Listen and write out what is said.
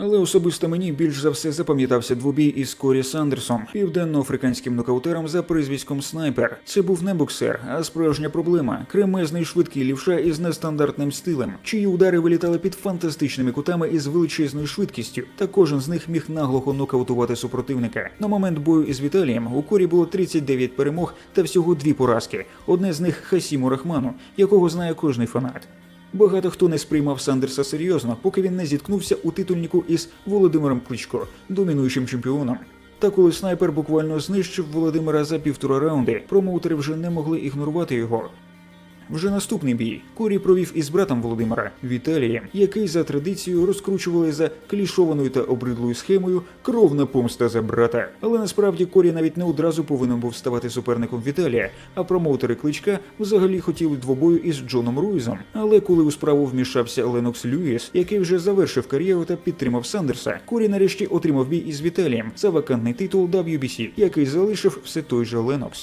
Але особисто мені більш за все запам'ятався двобій із Корі Сандерсом, південноафриканським нокаутером за прізвиськом Снайпер. Це був не боксер, а справжня проблема. Кремезний швидкий лівша із нестандартним стилем, чиї удари вилітали під фантастичними кутами із величезною швидкістю, та кожен з них міг наглухо нокаутувати супротивника. На момент бою із Віталієм у Корі було 39 перемог та всього дві поразки. Одне з них Хасіму Рахману, якого знає кожний фанат. Багато хто не сприймав Сандерса серйозно, поки він не зіткнувся у титульнику із Володимиром Кличко, домінуючим чемпіоном. Та коли снайпер буквально знищив Володимира за півтора раунди, промоутери вже не могли ігнорувати його. Вже наступний бій Корі провів із братом Володимира Віталієм, який за традицією розкручували за клішованою та обридлою схемою кровна помста за брата. Але насправді Корі навіть не одразу повинен був ставати суперником Віталія, а промоутери кличка взагалі хотіли двобою із Джоном Руїзом. Але коли у справу вмішався Ленокс Льюіс, який вже завершив кар'єру та підтримав Сандерса, Корі нарешті отримав бій із Віталієм за вакантний титул WBC, який залишив все той же Ленокс.